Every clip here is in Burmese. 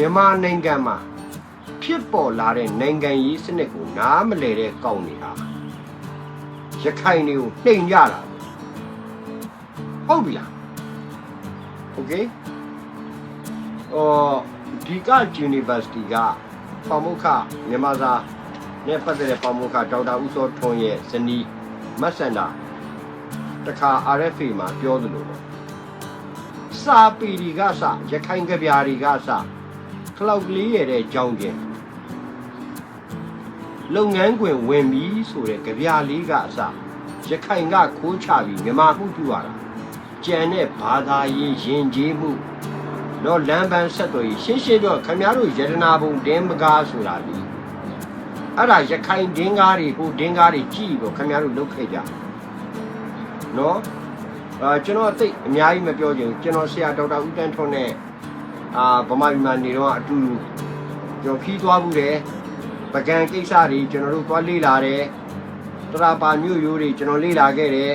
မြန်မာနိုင်ငံမှာဖြစ်ပေါ်လာတဲ့နိုင်ငံရေးစနစ်ကိုနားမလည်တဲ့ကောင်းနေတာရခိုင်တွေကိုနှိမ်ကြတာဟုတ်ပြီလားโอเคအော်ဒီက University ကပမုခမြန်မာစာနဲ့ပတ်သက်တဲ့ပမုခဒေါက်တာဦးစောထွန်းရဲ့ဇနီးမတ်စန္ဒာတခါ RFA မှာပြောသလိုပေါ့စာပေတွေကစရခိုင်ကဗျာတွေကစခ လောက်ကလေးရတဲ့ကြောင်းကျင်လုပ်ငန်းခွင်ဝင်ပြီးဆိုတဲ့ကြပြလေးကအစရခိုင်ကခိုးချပြီးမြမမှုပြုရတာကြံတဲ့ဘာသာရေးယဉ်ကျေးမှုတော့လမ်းပန်းဆက်သွယ်ရေးရှင်းရှင်းပြောခမည်းတော်ယတနာဘုံတင်းမကားဆိုတာလေအဲ့ဒါရခိုင်ဒင်းကားတွေဟိုဒင်းကားတွေကြည့်ပြီးခမည်းတော်လုတ်ခဲ့ကြနော်အာကျွန်တော်အသိအများကြီးမပြောချင်ဘူးကျွန်တော်ဆရာဒေါက်တာဦးတန်းထွန်းနဲ့ အာဗမာပြည်မှာနေတော့အတူတူကျွန်တော်ခီးသွားဘူးတယ်ပကံကိစ္စတွေကျွန်တော်တို့သွားလေ့လာတယ်တရာပါမြို့ရိုးတွေကျွန်တော်လေ့လာခဲ့တယ်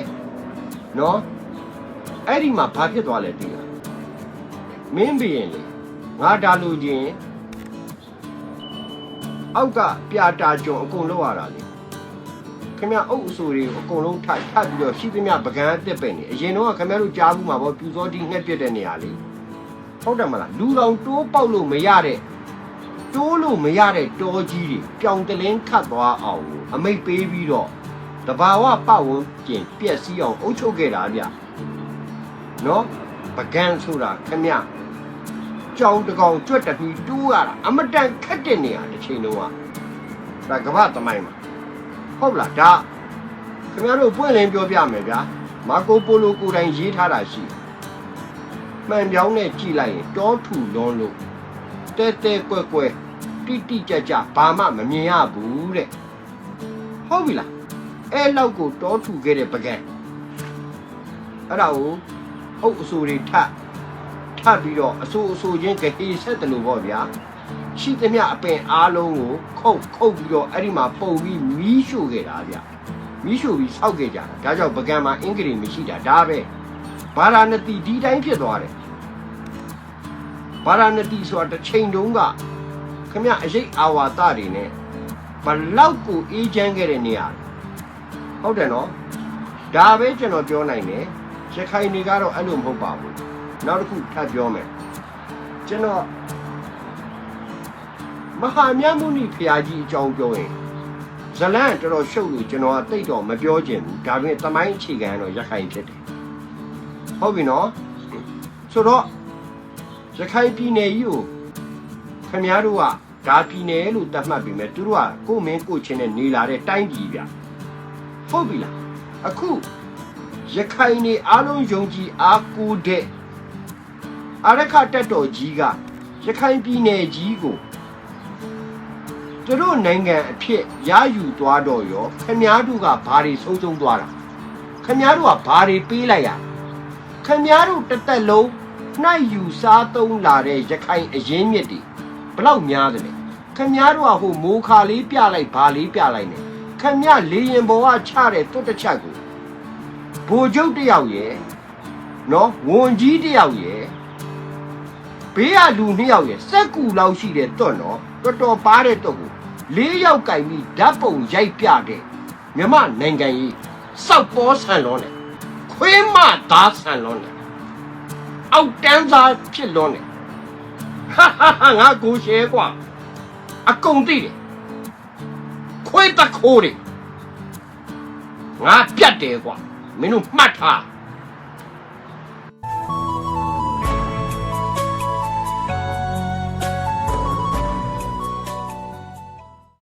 နော်အဲ့ဒီမှာဘာဖြစ်သွားလဲသိလားမင်းဘီရင်လေငါဒါလူချင်းအောက်ကပြာတာကြုံအကုန်လောက်ရတာလေခင်ဗျအုပ်အဆိုတွေကိုအကုန်လုံးထထပ်ပြီးတော့ရှိသမျှပကံအသစ်ပင်နေအရင်တော့ခင်ဗျတို့ကြားဘူးမှာပေါ့ပြူစောတိငှက်ပြက်တဲ့နေရာလေး ဟုတ်တယ်မလားလူတော်တိုးပေါက်လို့မရတဲ့တိုးလို့မရတဲ့တောကြီးတွေပြောင်တလင်းခတ်သွားအောင်အမိတ်ပေးပြီးတော့တဘာဝပတ်ဝန်းကျင်ပြက်စီးအောင်အုပ်ချုပ်ခဲ့တာဗျနော်ပကံဆိုတာခင်ဗျကြောင်တကောင်ကြွက်တပီတူးရတာအမတန်ခက်တဲ့နေရာတစ်ချိန်လုံးကဒါကမ္ဘာသမိုင်းမှာဟုတ်လားဒါခင်ဗျားတို့ပွင့်လင်းပြောပြမယ်ဗျာမာကိုပိုလိုကိုယ်တိုင်ရေးထားတာရှိတယ် မှန်ပြောင်းနဲ့ကြည်လိုက်ရင်တောထူလွန်းလို့တဲတဲကွက်ကွက်တိတိကြကြဘာမှမမြင်ရဘူးတဲ့ဟုတ်ပြီလားအဲ့လောက်ကိုတောထူခဲ့တဲ့ပကံအဲ့ဒါကိုအုပ်အဆူတွေထပ်ထပ်ပြီးတော့အဆူအဆူချင်းကြဟေဆက်တယ်လို့ပေါ့ဗျာရှိသမျှအပင်အားလုံးကိုခုတ်ခုတ်ပြီးတော့အဲ့ဒီမှာပုံပြီးမီးရှို့ခဲ့တာဗျမီးရှို့ပြီးစောက်ခဲ့ကြတာဒါကြောင့်ပကံမှာအင်္ဂလိပ်မရှိတာဒါပဲ ဘာရာနတိဒီတိုင်းဖြစ်သွားတယ်ဘာရာနတိဆိုတာတစ်ချိန်တုန်းကခမရအရေးအာဝါဒတွေနဲ့ဘလောက်ကိုအေးချမ်းခဲ့တဲ့နေရာဟုတ်တယ်နော်ဒါပဲကျွန်တော်ပြောနိုင်တယ်ရခိုင်တွေကတော့အဲ့လိုမဟုတ်ပါဘူးနောက်တစ်ခုထပ်ပြောမယ်ကျွန်တော်မဟာမြတ်မုနိဖရာကြီးအကြောင်းပြောရင်ဇလန်တော်တော်ရှုပ်လို့ကျွန်တော်ကတိတ်တော့မပြောချင်ဘူးဒါပေမဲ့တမိုင်းအခြေခံတော့ရခိုင်ဖြစ်တယ် ဟုတ်ပြီနော်ဆိုတော့ရခိုင်ပြည်နယ်ကြီးကိုခင်ဗျားတို့ကဒါပြည်နယ်လို့သတ်မှတ်ပြီးမဲ့သူတို့ကကိုမင်းကိုချင်းနဲ့နေလာတဲ့တိုင်းပြည်ဗျဟုတ်ပြီလားအခုရခိုင်နေအားလုံးယုံကြည်အားကိုးတဲ့အာရခတက်တော်ကြီးကရခိုင်ပြည်နယ်ကြီးကိုသူတို့နိုင်ငံအဖြစ်ရယူသွားတော့ရောခမားတို့ကဘာတွေဆုံးရှုံးသွားတာခမားတို့ကဘာတွေပေးလိုက်ရ ခမားတို့တစ်သက်လုံးနှိုက်ယူစားသုံးလာတဲ့ရခိုင်အရင်းမြစ်တွေဘလောက်များတယ်လဲခမားတို့ကဟိုမိုးခါလေးပြလိုက်ဘာလေးပြလိုက်နေခမားလေရင်ဘောကချတဲ့တွတ်တစ်ချက်ကိုဘိုလ်ချုပ်တယောက်ရယ်နော်ဝန်ကြီးတယောက်ရယ်ဘေးကလူနှစ်ယောက်ရယ်စက်ကူလောက်ရှိတဲ့တွတ်နော်တော်တော်ပါတဲ့တွတ်ကိုလေးယောက်ကင်ပြီးဓာတ်ပုံရိုက်ပြတဲ့မြမနိုင်ငံကြီးစောက်ပေါ်ဆန်လွန်းတယ် ခွေးမသားဆန်လွန်းတယ်အောက်တန်းသားဖြစ်လွန်းတယ်ဟာဟာဟာငါကိုရှဲกว่าအကုန်သိတယ်ခွေးတခိုးတွေငါပြတ်တယ်กว่าမင်းတို့မှတ်ထား